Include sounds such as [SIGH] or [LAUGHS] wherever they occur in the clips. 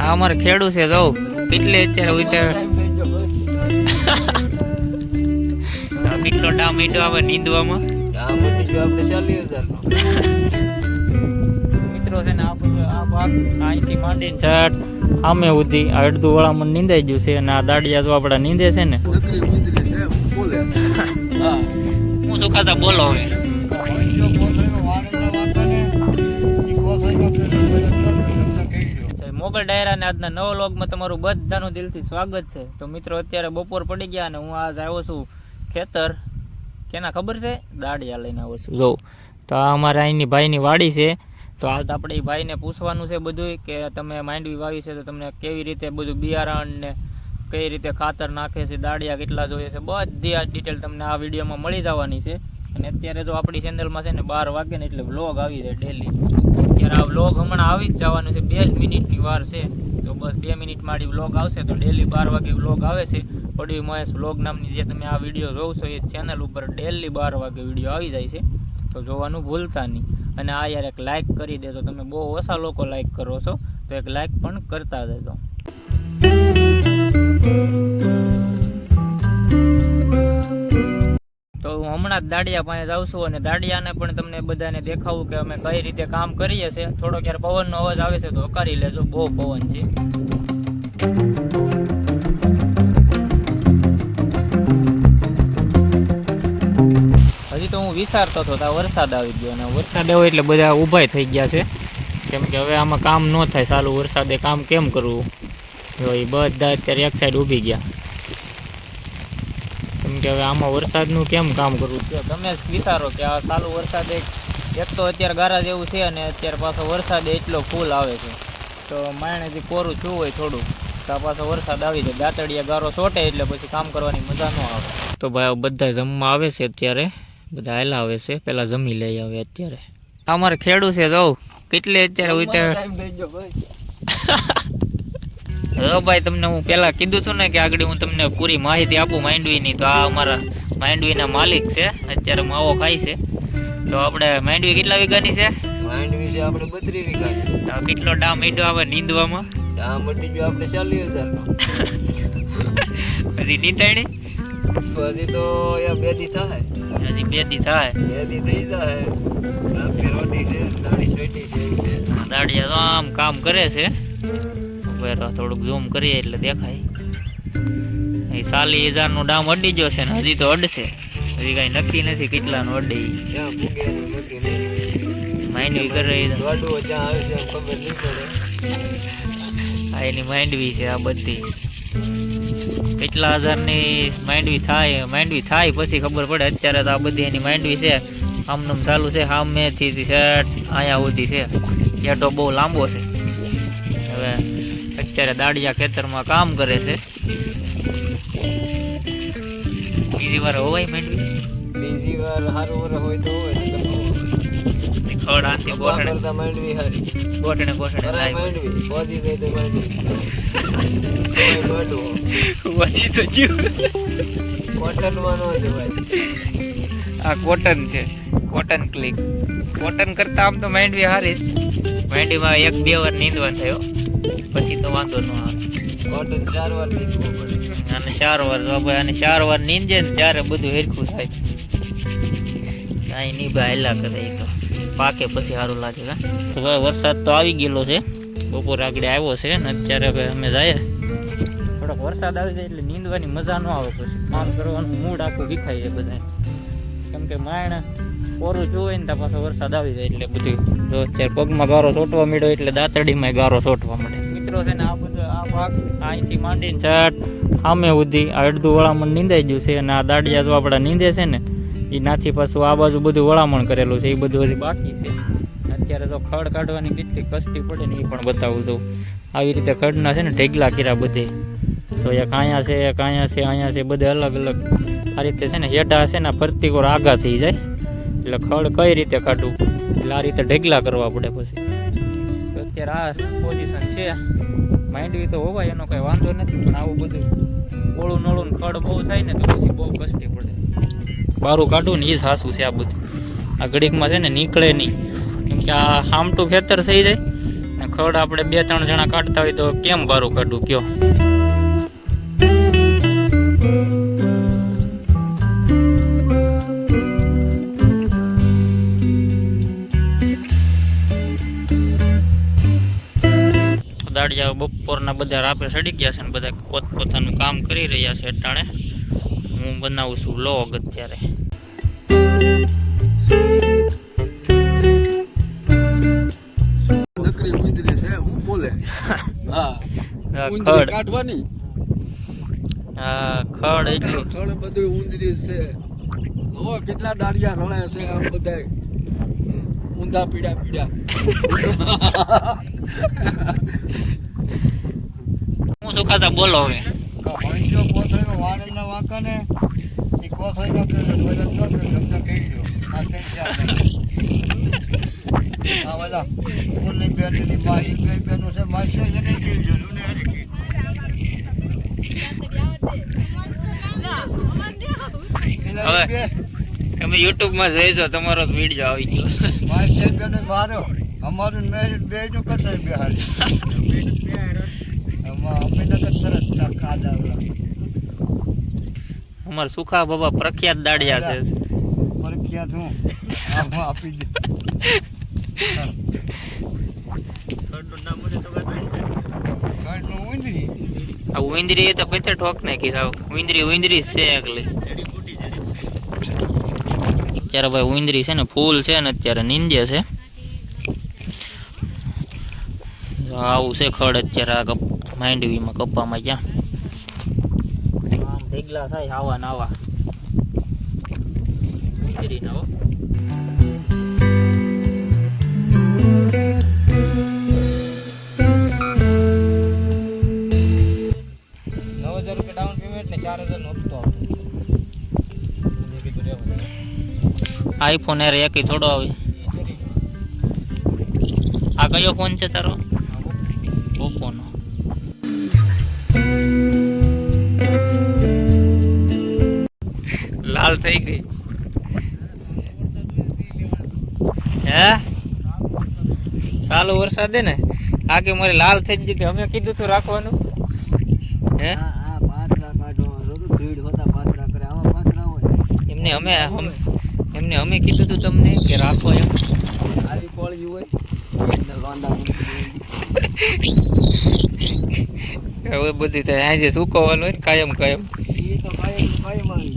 આ અમારે ખેડૂ છે જો. પીટલે અત્યારે ઉતર કેટલો ડામ મીઠો આવે નીંદવામાં? ડામ મોટી આપણે ચાલીસ હજાર નો મિત્રો છે ને આ આ ભાગ અહીંથી માંડીને ચટ આમે સુધી આ અડધું વળામણ નીંદાઈ ગયું છે અને આ દાડિયા જો આપણા નીંદે છે ને નકરી મુંદરી છે બોલે. હા હું શું ખાતા બોલો હવે. મોગલ ડાયરાને આજના નવો લોગમાં તમારું બધાનું દિલથી સ્વાગત છે. તો મિત્રો, અત્યારે બપોર પડી ગયા અને હું આજ આવ્યો છું ખેતર. કેના ખબર છે? દાડિયા લઈને આવ્યો છું. જો, તો આ અમારા અહીંની ભાઈની વાડી છે. તો આજ આપણે એ ભાઈને પૂછવાનું છે બધું કે તમે માંડવી વાવી છે તો તમને કેવી રીતે બધું બિયારણ ને કઈ રીતે ખાતર નાખે છે, દાડિયા કેટલા જોઈએ છે, બધી આ ડિટેલ તમને આ વિડીયોમાં મળી જવાની છે. અને અત્યારે જો આપણી ચેનલમાં છે ને બાર વાગે ને એટલે વ્લોગ આવી જાય ડેલી આ વ્લોગ હમણાં આવી જ જવાનું છે. બે જ મિનિટની વાર છે. તો બસ બે મિનિટ મારી વ્લોગ આવશે તો ડેલી બાર વાગે વ્લોગ આવે છે. પડવી મહેશ વ્લોગ નામની જે તમે આ વીડિયો જોવ છો એ ચેનલ ઉપર ડેલી બાર વાગે વીડિયો આવી જાય છે. તો જોવાનું ભૂલતા નહીં. અને આ યાર એક લાઇક કરી દેજો તમે બહુ ઓછા લોકો લાઇક કરો છો. તો એક લાઇક પણ કરતા દેજો હું હમણાં જ દાડિયા પાસે જાઉં છું અને દાડિયાને પણ તમને બધાને દેખાવું કે અમે કઈ રીતે કામ કરીએ છીએ. થોડો ક્યારે પવનનો અવાજ આવે છે તો હકારી લેજો. બહુ પવન છે. હજી તો હું વિચારતો હતો ત્યાં વરસાદ આવી ગયો અને વરસાદ આવ્યો એટલે બધા ઊભા થઈ ગયા છે. કેમ કે હવે આમાં કામ ન થાય. સારું વરસાદે કામ કેમ કરવું? જો એ બધા અત્યારે એક સાઈડ ઊભી ગયા. કેમ કે હવે આમાં વરસાદનું કેમ કામ કરવું? તમે જ વિચારો કે આ ચાલુ વરસાદ એક એક તો અત્યારે ગારા જેવું છે અને અત્યારે પાછો વરસાદ એટલો ફૂલ આવે છે. તો માણેથી કોરું થયું હોય થોડું તો આ પાછો વરસાદ આવી જાય. દાંતડિયા ગારો સોટે એટલે પછી કામ કરવાની મજા ન આવે. તો ભાઈ બધા જમવા આવે છે અત્યારે? બધા હેલા આવે છે? પેલા જમી લઈ આવે અત્યારે. અમારે ખેડૂ છે જવું કેટલે અત્યારે ઉતર [LAUGHS] ટાઈમ ભાઈ તમને હું પહેલાં કીધું હતું ને કે આગળ હું તમને પૂરી માહિતી આપું માંડવીની. તો આ અમારા માંડવીના માલિક છે. અત્યારે માવો ખાય છે. તો આપણે માંડવી કેટલા વીઘાની છે? માંડવી છે આપણે બત્રી વીઘા તો કેટલો ડામ મીઠો આવે નીંદવામાં? ડામ જો આપણે ચાલીસ હજાર હજી નીતાણી પછી તો એ બે દી થાય. હજી બે દી થાય. બે દી થઈ જાય. આ છે દાઢી છે તો આમ કામ કરે છે. હવે થોડુંક ઝૂમ કરીએ એટલે દેખાય. એ સાલી હજારનું ડામ અડી ગયો છે ને હજી તો અડશે. હજી કાંઈ નક્કી નથી કેટલાનું અડે માંડવી કરે છે. આ એની માંડવી છે આ બધી. કેટલા હજારની માંડવી થાય માંડવી થાય પછી ખબર પડે. અત્યારે તો આ બધી એની માંડવી છે. આમનું ચાલુ છે સામેથી શેઠ અહીંયા સુધી છે. એટો બહુ લાંબો છે. હવે અત્યારે દાડિયા ખેતરમાં કામ કરે છે. બીજી વાર હોવાય માંડવી. બીજી વાર સારું વાર હોય તો હોય. ખડ ગોઠણે. માંડવી હારી. ગોઠણે ગોઠણે માંડવી પહોંચી જાય તો માંડવી. તો જીવ. કોટનમાં ન જવાય આ કોટન છે કોટન ક્લિક કોટન કરતા આમ તો માંડવી હારી માંડવીમાં એક બે વાર નીંદવા થયો પછી તો વાંધો ન આવે. ચાર વાર અને ચાર વાર અને ચાર વાર નીંદે ને ત્યારે બધું હેરખું થાય. કાંઈ નહીં ભાઈ હેલા કરે તો. પાકે પછી સારું લાગે કા હવે વરસાદ તો આવી ગયેલો છે. બપોર આગળ આવ્યો છે ને અત્યારે હવે અમે જઈએ થોડોક વરસાદ આવી જાય એટલે નીંદવાની મજા ન આવે પછી. કામ કરવાનું મૂડ આખું વિખાય છે બધા કેમ કે માયણ કોરું જોવે ને ત્યાં પાછો વરસાદ આવી જાય એટલે બધું. જો અત્યારે પગમાં ગારો ચોંટવા મળ્યો એટલે દાંતડીમાં ગારો ચોંટવા માંડે મિત્રો છે ને આ બધો આ ભાગ અહીંથી માંડીને ચાટ સામે સુધી આ અડધું વળામણ નીંદાઈ ગયું છે અને આ દાડિયા જો આપણા નીંદે છે ને એ નાથી પાછું આ બાજુ બધું વળામણ કરેલું છે એ બધું હજી બાકી છે. અત્યારે તો ખડ કાઢવાની કેટલી કષ્ટી પડે ને એ પણ બતાવું છું. આવી રીતે ખડના છે ને ઢેગલા કર્યા બધે. તો એક અહીંયા છે, એક છે, અહીંયા છે, બધે અલગ અલગ. આ રીતે છે ને હેઠા છે ને ફરતી કોર આગા થઈ જાય. એટલે ખડ કઈ રીતે કાઢવું? એટલે આ રીતે ઢેગલા કરવા પડે પછી. અત્યારે આ પોઝિશન છે. માંડવી તો હોવાય, એનો કઈ વાંધો નથી, પણ આવું બધું ઓળું નળું ખડ બહુ થાય ને તો પછી બહુ કષ્ટી પડે. બારું કાઢવું ને એ જ હાસું છે આ બધું. આ ઘડીકમાં છે ને નીકળે નહીં. કેમ કે આ હામટું ખેતર થઈ જાય ને ખડ આપણે બે ત્રણ જણા કાઢતા હોય તો કેમ બારું કાઢું કયો? દાડિયા બપોરના બધા રાપે સડી ગયા છે ને બધા પોતપોતાનું કામ કરી રહ્યા છે અટાણે. હું બનાવું છું લોગ અત્યારે. નકરી ઉંદરી છે હું બોલે? હા ઉંદરી કાઢવાની. હા ખડ એટલું ખડ બધું ઉંદરી છે. કેટલા દાડિયા રળે છે આમ બધા ઊંધા પીડા પીડા હું શું ખાતા બોલો હવે. ભાઈઓ કોથળીનો વાળીના વાંકાને એ કોથળીનો કર્યો વજન ન કર્યો તમને કહી દો આ ત્રણ ચાર આ બધા ફૂલની બેનની માહી બે બેનું છે માહી છે એને કહી દો હવે. તમે યુટ્યુબમાં જોઈજો તમારો વીડિયો આવી ગયો. છે અમારું મેરિટ બે નું કટાઈ બેહાડી અમે તરત કાદા અમારા સુખા બાબા પ્રખ્યાત દાડિયા છે. પ્રખ્યાત હું. આમાં આપી દે. ઉંદરી. આ ઉંદરી એ તો પૈતે ઠોક નાખી સાવ ઉંદરી ઉંદરી છે એકલી. અત્યારે ભાઈ ઉંદરી છે ને, ફૂલ છે ને અત્યારે નીંદે છે. આવું છે ખડ અત્યારે આ કપ, માંડવીમાં કપ્પામાં ક્યાં. આમ ભેગલા થાય આવા નાવા ઉંદરી નવ હજાર રૂપિયા ડાઉન પેમેન્ટ ને ચાર હજાર નો હપ્તો આવતો આઈફોન એર એક થોડો આવે. આ કયો ફોન છે તારો? ઓપ્પોનો. લાલ થઈ ગઈ. હે? ચાલુ વરસાદ ને? આ કે મારે લાલ થઈ ગઈ હતી. અમે કીધું તું રાખવાનું. હે? હા આ પાતરા કાઢવા ભીડ હોતા પાતરા કરે. આવા પાતરા હોય. એમને અમે- એમને અમે કીધું તું તમને કે રાખો એમ. આવી કોળી હોય. હવે બધું થાય. આજે સુકવવાનું હોય કાયમ કાયમ. દે. તો કાયમ કાયમ આવી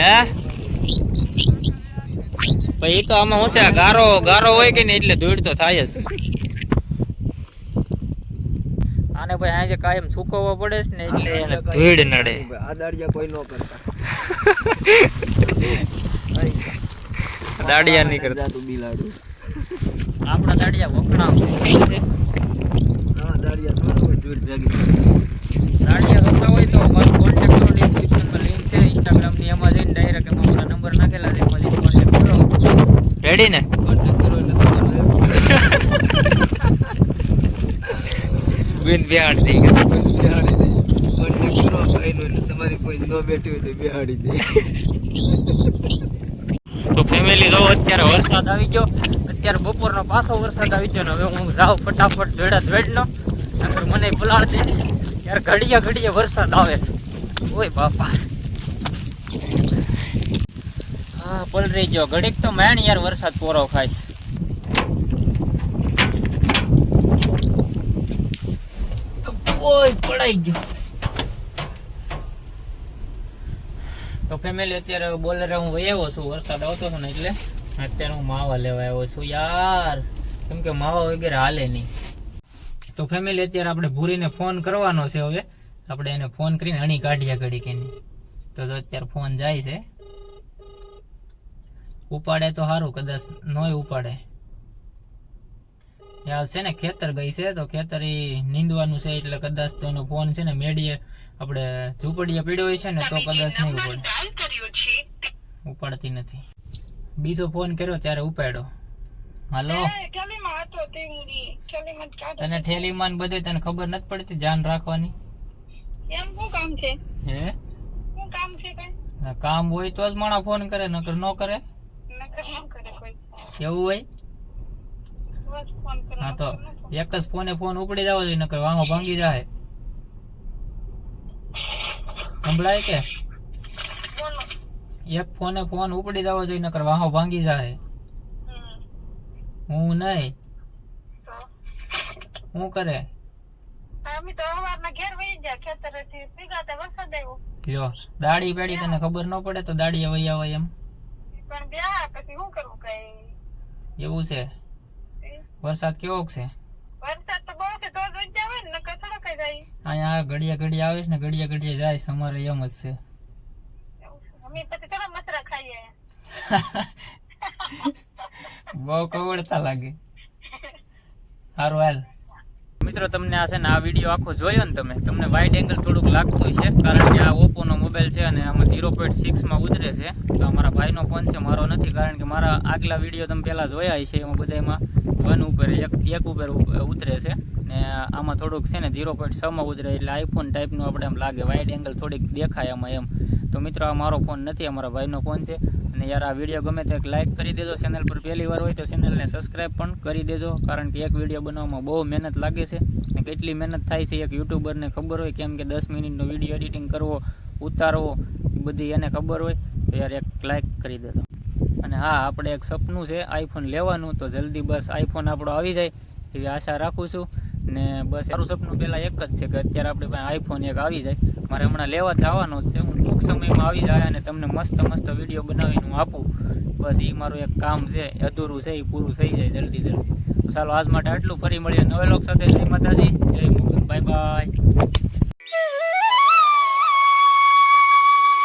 હે? પછી તો આમાં શું છે? ગારો ગારો હોય કે નહીં એટલે ધૂળ તો થાય જ. આને ભાઈ આજે કાયમ સુકવવો પડે છે ને એટલે એને ધૂળ નડે. આ દાડિયા કોઈ ન કરતા. [LAUGHS] દાડિયા નહીં કરતા તું બિલાડું. આપણા દાડિયા વખણા છે. દાડિયા થોડા હોય દાડિયા તો મારો કોન્ટેક્ટ કરો ડિસ્ક્રિપ્શનમાં લિંક છે. ઇન્સ્ટાગ્રામની એમાં જઈને ડાયરેક્ટ એમાં આપણા નંબર નાખેલા છે. એમાં જઈને કોન્ટેક્ટ કરો. રેડી ને? કોન્ટેક્ટ કરો એટલે બિહાડ થઈ ગયું બિહાડી દે કોન્ટેક્ટ કરો ભાઈનો એટલે તમારી કોઈ ન બેઠી હોય તો બિહાડી દે. તો ફેમિલી વરસાદ આવી ગયો. અત્યારે બપોરનો પાછો વરસાદ આવી ગયો ને હવે હું જાઉં ફટાફટ ધોડા ધોડનો નકર મને બોલાડ દે. યાર ઘડીએ ઘડીએ વરસાદ આવે છે. ઓય બાપા. હા પલરી ગયો. ઘડીક તો મેણ યાર વરસાદ પોરો ખાઈશ ઓય પડાઈ ગયો. તો ફેમિલી અત્યારે બોલરે હું વહી છું, વરસાદ આવતો હતો ને એટલે અત્યારે હું માવા લેવા આવ્યો છું. યાર, કેમ કે માવા વગેરે હાલે નહીં. તો ફેમિલી અત્યારે આપણે ભૂરીને ફોન કરવાનો છે હવે. આપણે એને ફોન કરીને અણી કાઢીએ ઘડી કે તો અત્યારે ફોન જાય છે. ઉપાડે તો સારું કદાચ નોય ઉપાડે. યાર, છે ને ખેતર ગઈ છે, તો ખેતર એ નીંદવાનું છે એટલે કદાચ તો એનો ફોન છે ને મેડીએ આપણે ઝૂંપડીએ પીડ્યો હોય છે ને તો કદાચ નહીં ઉપાડે. ઉપાડતી નથી. બીજો ફોન કર્યો ત્યારે ઉપાડ્યો. હાલો? તને ઠેલીમાં બધે તને ખબર નથી પડતી? ધ્યાન રાખવાની. એમ શું કામ છે? હે? શું કામ છે કઈ? કામ હોય તો જ માણા ફોન કરે નકર નો કરે. નકર ન કરે કોઈ. એવું હોય? હા તો એક જ ફોને ફોન ઉપડી જવો જોઈએ નકર વાંગો ભાંગી જાય સંભળાય કે? એક ફોને ફોન ઉપડી જવો જોઈએ નકર વાહો ભાંગી જાય હું નહીં. શું હું કરે? લ્યો દાડી પેડી તને ખબર ન પડે તો દાડી વહી આવે એમ. પણ બ્યા પછી શું કરવું કઈ? એવું છે? વરસાદ કેવો છે? વરસાદ તો બહુ છે તો જ વચ્ચે આવે કઈ જાય? અહીંયા ઘડિયા ઘડિયા આવીશ ને ઘડિયા ઘડિયા જાય અમારે એમ જ છે. અમે પછી થોડા મસરા ખાઈએ. બહુ કવડતા લાગે. સારું હાલ. મિત્રો, તમને આ છે ને આ વીડિયો આખો જોયો ને તમે? તમને વાઇડ એંગલ થોડુંક લાગતું છે કારણ કે આ ઓપ્પોનો મોબાઈલ છે અને આમાં ઝીરો પોઈન્ટ સિક્સમાં ઉતરે છે. તો અમારા ભાઈનો ફોન છે, મારો નથી, કારણ કે મારા આગલા વીડિયો તમે પહેલાં જોયા છે એમાં બધામાં વન ઉપર, એક એક ઉપર ઉતરે છે. ને આમાં થોડુંક છે ને ઝીરો પોઈન્ટ છમાં ઉતરે, એટલે આઈફોન ટાઈપનું આપણે એમ લાગે વાઇડ એંગલ થોડીક દેખાય આમાં એમ. તો મિત્રો, આ મારો ફોન નથી અમારા ભાઈનો ફોન છે. અને યાર આ વીડિયો ગમે તે લાઇક કરી દેજો ચેનલ પર પહેલી વાર હોય તો ચેનલને સબસ્ક્રાઈબ પણ કરી દેજો, કારણ કે એક વીડિયો બનાવવામાં બહુ મહેનત લાગે છે અને કેટલી મહેનત થાય છે એક યુટ્યુબરને ખબર હોય, કેમ કે દસ મિનિટનો વીડિયો એડિટિંગ કરવો, ઉતારવો બધી એને ખબર હોય, તો યાર એક લાઇક કરી દેજો. અને હા, આપણે એક સપનું છે આઈફોન લેવાનું, તો જલ્દી બસ આઈફોન આપણો આવી જાય, એવી આશા રાખું છું. ને બસ મારું સપનું પહેલાં એક જ છે કે અત્યારે આપણી પાસે આઈફોન એક આવી જાય. મારે હમણાં લેવા જવાનો જ છે. હું ટૂંક સમયમાં આવી જાય અને તમને મસ્ત મસ્ત વીડિયો બનાવીને હું આપું. બસ એ મારું એક કામ છે, અધૂરું છે એ પૂરું થઈ જાય જલ્દી જલ્દી. ચાલો આજ માટે આટલું. ફરી મળીએ નવે લોક સાથે. જય માતાજી. જય મુકુદ બાય બાય